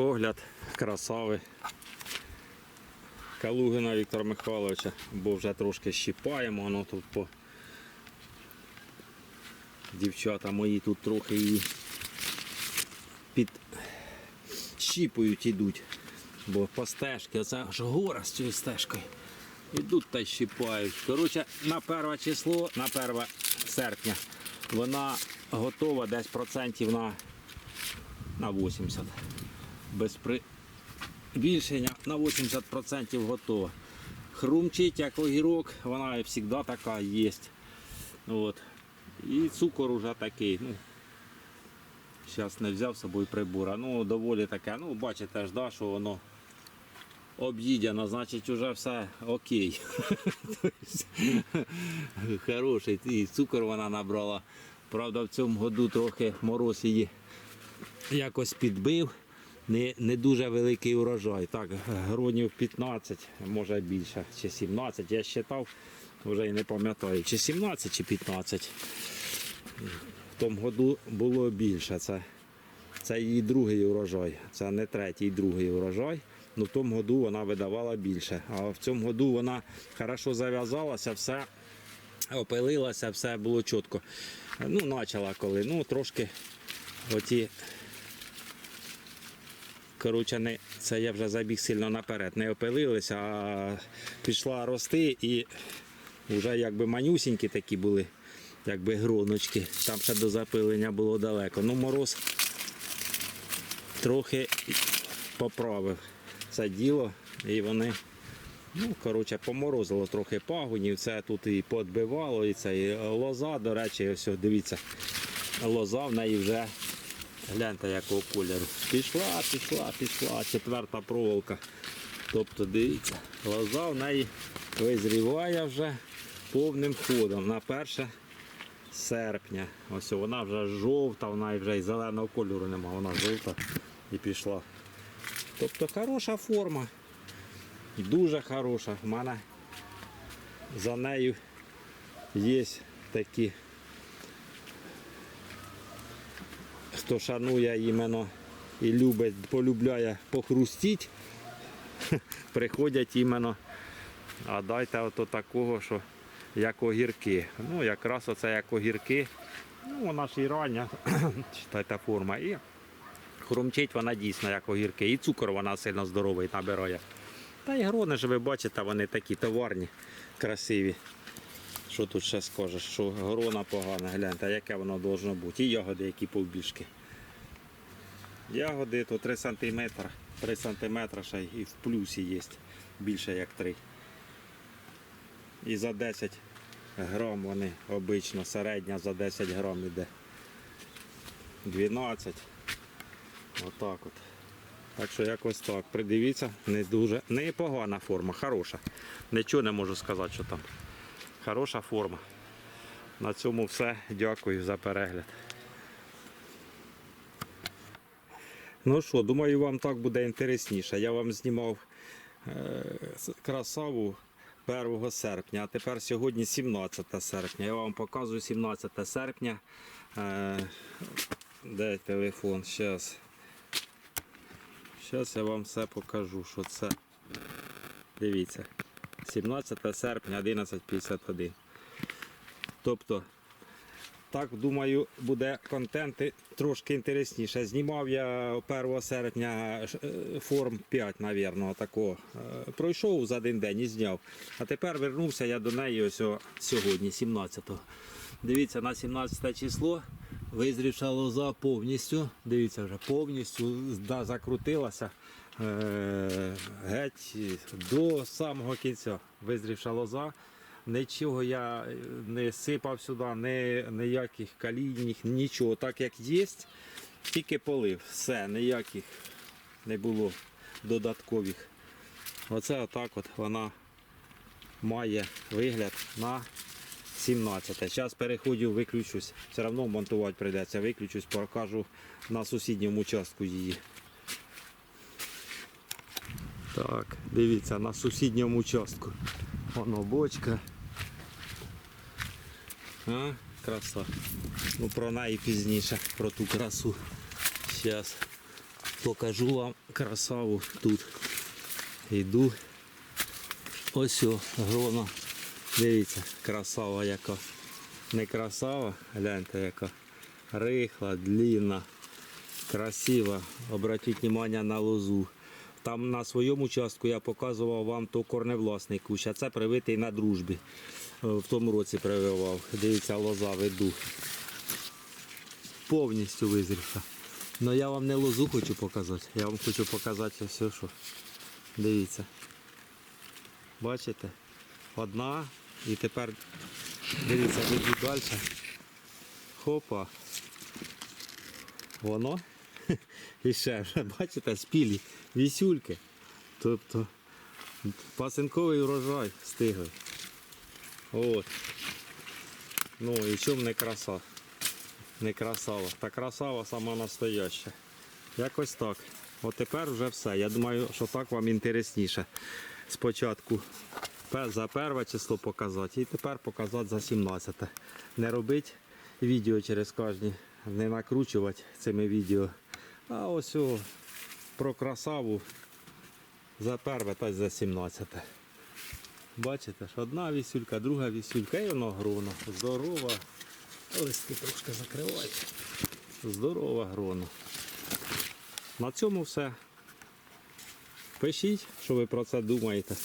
Огляд красави Калугина Віктора Михайловича, бо вже трошки щіпаємо, воно тут по дівчата мої тут трохи її під щіпують ідуть. Бо по стежці, оце аж гора з цією стежкою. Ідуть та щіпають. Коротше, на перше число, на 1 серпня, вона готова десь процентів на, на 80. Без прибільшення на 80% готова. Хрумчить як огірок, вона і завжди така є. От. І цукор уже такий. Ну, Зараз не взяв з собою прибора. Ну, доволі таке. Ну, бачите ж, да, що воно об'їдено, значить вже все окей. Хороший і цукор вона набрала. Правда, в цьому году трохи мороз її якось підбив. Не, не дуже великий урожай. Так, гронів 15, може більше, чи 17. Я вважав, вже і не пам'ятаю, чи 17, чи 15. В тому году було більше. Це, це її другий урожай. Це не третій, другий урожай. Ну, в тому году вона видавала більше. А в цьому году вона хорошо зав'язалася, все опилилася, все було чітко. Ну, почала коли. Ну, трошки оті. Коротше, не, це я вже забіг сильно наперед. Не опилилися, а пішла рости і вже якби манюсінькі такі були, якби гроночки. Там ще до запилення було далеко. Ну, мороз трохи поправив це діло. І вони, ну, коротше, поморозило трохи пагонів. Це тут і подбивало, і це і лоза, до речі, ось дивіться, лоза в неї вже. Гляньте, якого кольору. Пішла, пішла, пішла. Четверта проволока. Тобто, дивіться, лоза в неї визріває вже повним ходом на 1 серпня. Ось вона вже жовта, вона вже і зеленого кольору немає, вона жовта і пішла. Тобто хороша форма. Дуже хороша. У мене за нею є такі хто шанує іменно і любить, полюбляє похрустіть, приходять іменно, а дайте ото такого, що як огірки. Ну, якраз оце як огірки. Ну, вона ж і рання, читайте форма. І хрумчить вона дійсно як огірки. І цукор вона сильно здоровий набирає. Та і грони ж ви бачите, вони такі товарні, красиві. Що тут ще скажеш? Що грона погана, гляньте, яке воно должно бути. І ягоди, які повбільшки. Ягоди то 3 см. 3 см ще і в плюсі є більше як 3. І за 10 грам вони обично, середня за 10 грам іде. 12. Отак от. Так що якось так. Придивіться, не дуже непогана форма, хороша. Нічого не можу сказати, що там. Хороша форма. На цьому все. Дякую за перегляд. Ну що, думаю, вам так буде інтересніше. Я вам знімав е, красаву 1 серпня, а тепер сьогодні 17 серпня. Я вам показую 17 серпня. Е, де телефон? Зараз. Зараз я вам все покажу, що це. Дивіться. 17 серпня 11.51. Тобто, так думаю, буде контент трошки інтересніше. Знімав я 1 серпня е, форм 5, мабуть, такого. Пройшов за один день і зняв. А тепер вернувся я до неї ось сьогодні, 17-го. Дивіться, на 17 число визрівша лоза повністю. Дивіться, вже повністю да, закрутилася. Е, геть до самого кінця визрівша лоза. Нічого я е, не сипав сюди, ні, ніяких калійних, нічого. Так як є, тільки полив. Все, ніяких не було додаткових. Оце отак от вона має вигляд на 17. Зараз переходжу, виключусь. Все одно монтувати прийдеться. Виключусь, покажу на сусідньому участку її. Так, дивіться, на сусідньому участку. Воно бочка. А, краса. Ну про неї пізніше, про ту красу. Зараз. покажу вам красаву тут. Йду. Ось о, грона. Дивіться, красава яка. Не красава, гляньте яка. Рихла, длінна, красива. Обратіть увагу на лозу. Там на своєму участку я показував вам то корневласний кущ, а це привитий на дружбі. Е, В тому році прививав. Дивіться, лоза веду. Повністю визрівша. Ну я вам не лозу хочу показати. Я вам хочу показати все, що. Дивіться. Бачите? Одна і тепер дивіться, веду далі. Хопа. Воно. І ще, вже, бачите, спілі вісюльки. Тобто пасинковий урожай стиглий. От. Ну і чому не краса? Не красава. Та красава сама настояща. Якось так. От тепер вже все. Я думаю, що так вам інтересніше. Спочатку за перше число показати і тепер показати за 17. Не робити відео через кожні, не накручувати цими відео. А ось о, про красаву за перше та за 17. Бачите, що одна вісюлька, друга вісюлька і воно грона. Здорова. Листи трошки закривають. Здорова грона. На цьому все. Пишіть, що ви про це думаєте.